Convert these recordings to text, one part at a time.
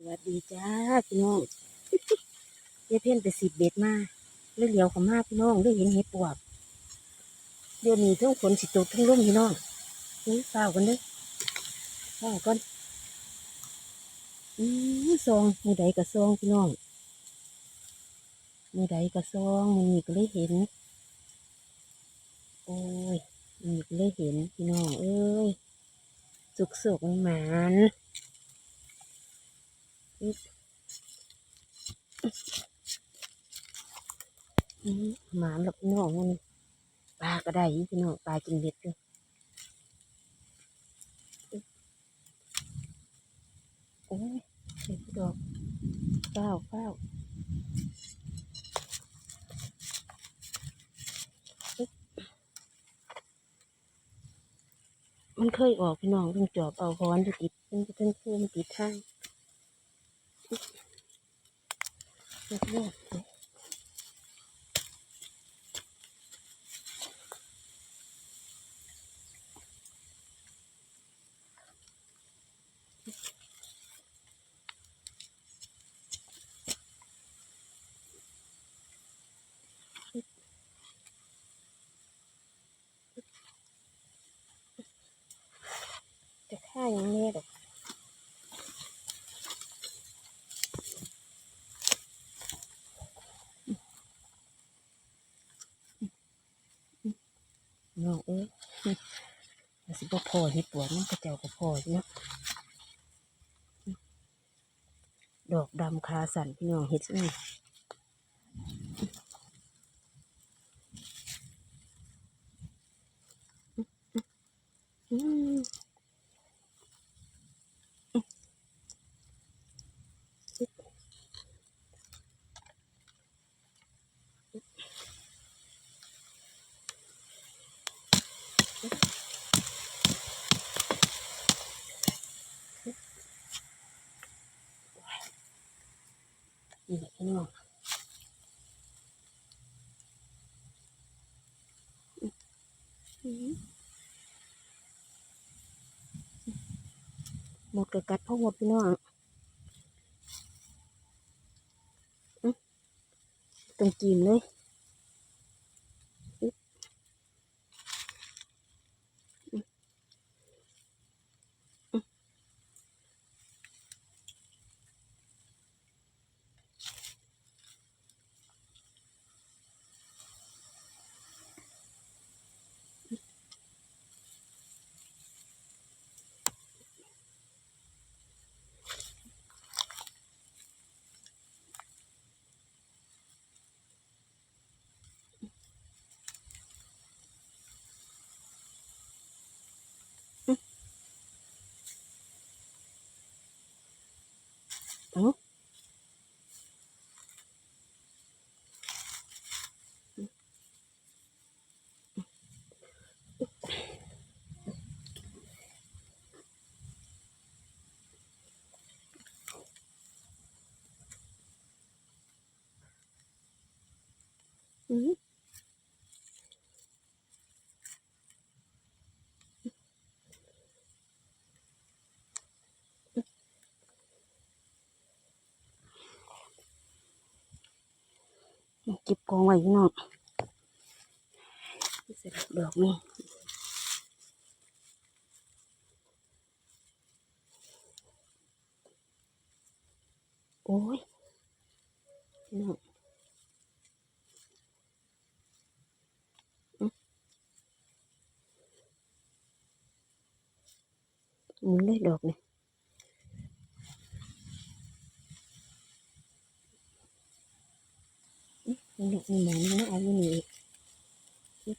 สวัสดีจ้าพี่น้องเยายเพ่นไปสิบเบ็ดมาเรื่อเหลียวเขามาพี่น้องเรื่อเห็นเห็ดปวกเดี๋ยวนี้ทั้งฝนสิตกทั้งลมพี่น้องนี่เฝ้ากันเด้อเฝ้าก่อนอืมซองมือใดก็ซองพี่น้องมือใดก็ซองมันนี่ก็เลยเห็น โอ้ยมีก็เลยเห็นพี่น้องเอ้ยสุกสุกมันหมาน หมานหรอกพี่น้องมันปลาก็ได้ยู่พี่น้องปลากินเบ็ดด้วยโอ้ยเด็ดดอกเฝ้าเฝ้าวอึ๊บมันเคยออกพี่น้องต้องจอบเอาเพราะวันจะติดมันจะเป็นคู่มันติดท่างอึ๊บ เลือดเลือดเลยจะฆ่าอย่างนี้ดอกน้องเอ้ยมันสิ บ่พอเห็ดปวดมันกระเจ้าก็พอเนาะดอกดำคาสันพี่น้องเห็ดนี่อืม นี่แหละพี่น้องอืมหมดกระกัดพ่อหมดพี่น้องอื้อตรงกีมเลย เเก็บกองไว้พี่น้องเสร็จดอกนี่โอ้ยพี่น้องอื้มุนเลยดอกนี่ อื้อมันดอกนี่หมอนมันเอาอยู่นี่อือ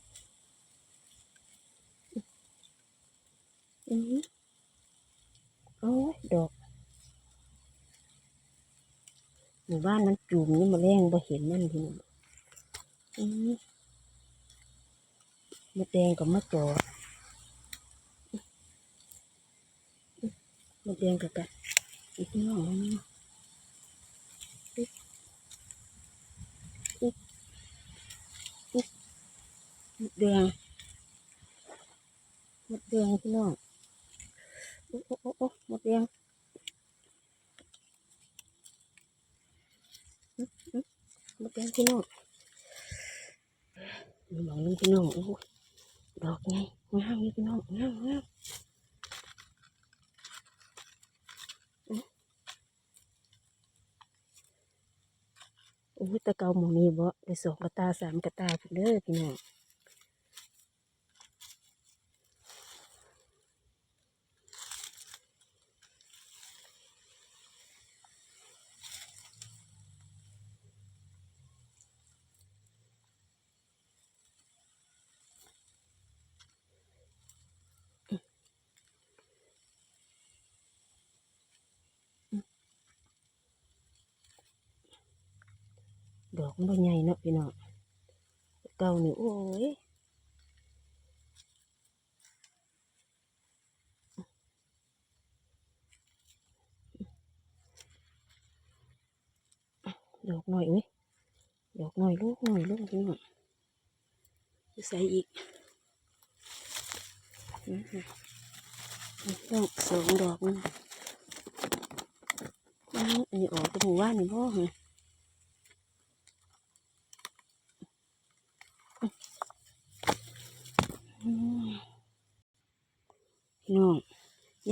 อื้อโอ้ดอกหมู่บ้านมันจุ่มนี่มาแรงบ่เห็นมันพี่น้องอืมมดแดงกับมะจอมดแดงกับกะอีกน้องนี่อีกอีกอีก มดแดงมดแดงพี่น้องโอ้โอ้โอ้มดแดงมาเป็นพี่น้องมีหมองนึงพี่น้องโอ้ยดอกไงงามนี่พี่น้องงามงามอื้อโอ้ยตะเกาหมองนี้บ่ได้สองกระตาสามกระตาพุ่เด้อพี่น้อง อกมันบ่ใหญ่เนาะพี่น้องเก่านี่โอ้ยดอกหน่อยเว้ยดอกหน่อยลูกหน่อยลูกพี่น้องจะใส่อีกอื้อหือดอกสองดอกนึงอ้าวอันนี้ออกจากหมู่บ้านนี่บ่เหรออืมพี่น้อง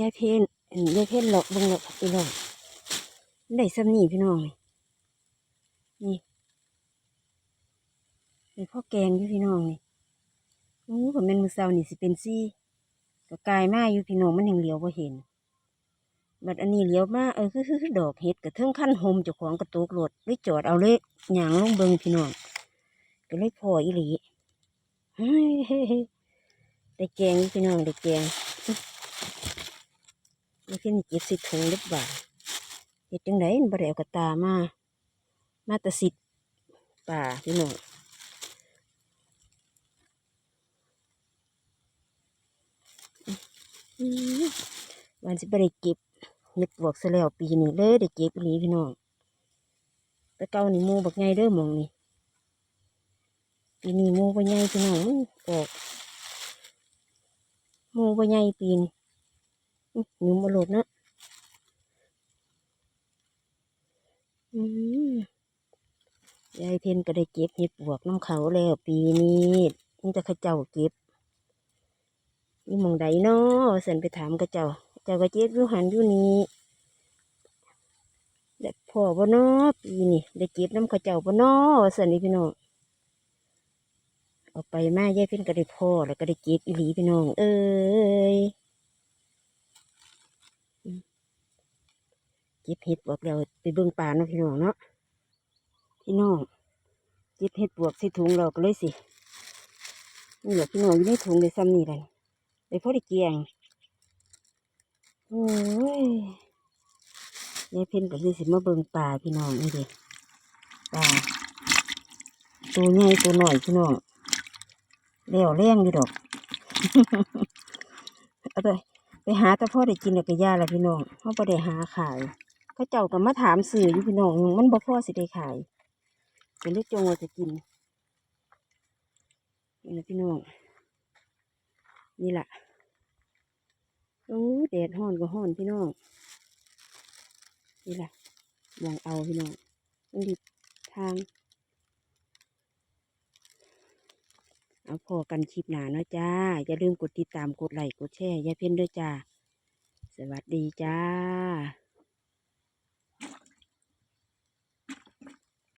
ยายเพนยายเพนหลอกบิ่งหลอกพี่น้องได้ซ้ำนี่พี่น้องนี่นี่เป็นพ่อแกงอยู่พี่น้องนี่โอ้ผมเป็นมือเศร้านี่สิเป็นซี่ก็กลายมาอยู่พี่น้องมันยังเหลียวบ่เห็น บัดอันนี้เหลียวมาเออคือคือดอกเห็ดกระเทิงขั้นโฮมเจ้าของกระตุกรถได้จอดเอาเลยหยางลงเบิงพี่น้องก็เลยพออีหลีเฮ้ยเฮ้ยเฮ้ยได้แกงอยู่พี่น้องได้แกง นี่ขึ้นเก็บสิถุงหรือเปล่าเฮ็ดจังไดมันบ่ได้เอากระตามา มาตะสิป่าพี่น้องอืมวันสิบ่ได้เก็บเฮ็ดบวกซะแล้วปีนี้เลยได้เก็บอีหลีพี่น้องแต่เก่านี่มูบักใหญ่เด้อมองนี่ปีนี้มูบ่ใหญ่พี่น้องออกมูบ่ใหญ่ปีนี้ อื้อหนูมาโหลดเนาะยายเพนก็ได้เก็บเห็ดบวกน้ำเขาแล้วปีนี้นี่แต่ข้าเจ้าเก็บนี่มองใดเนาะเสันไปถามกระเจ้า เจ้าก็เจ็บยู่หันอยู่นี่ได้พ่อบ่เนาะปีนี้ได้เก็บน้ำข้าเจ้าบ่เนาะสันนี่พี่น้องเอาไปมายายเพิ่นก็ได้พ่อแล้วก็ได้เก็บอีหลีพี่น้อง เอ้ยอืมเก็บเห็ดบวกเราไปเบิ่งป่าเนาะพี่น้องเนาะพี่น้องเก็บเห็ดบวกใส่ถุงเราก็เลยสินี่แหละพี่น้องอยู่ในถุงเลยซ้ำนี่เลยได้พอด้เกียงโอ้ยยายเพ่นก็เลยสิมาเบิ่งป่าพี่น้องนี่เดิป่าตัวใหญ่ตัวหน่อยพี่น้องเลี้ยวแรงอยู่ดอกเอาไปไปหาแต่พ่อได้กินแล้วก็ยาละพี่น้องเขาบ่ได้หาขาย เขาเจ้าก็มาถามสื่ออยู่พี่น้องมันบ่พอสิได้ขายเป็นได้จงว่าจะกินนี่นะพี่น้องนี่แหละโอ้แดดห้อนก็ห้อนพี่น้องนี่แหละมองเอาพี่น้องมันดีทาง เอาพอกันคลิปหนาเนาะจ้า อย่าลืมกดติดตามกดไลค์กดแชร์ยาเพ่นด้วยจ้า สวัสดีจ้า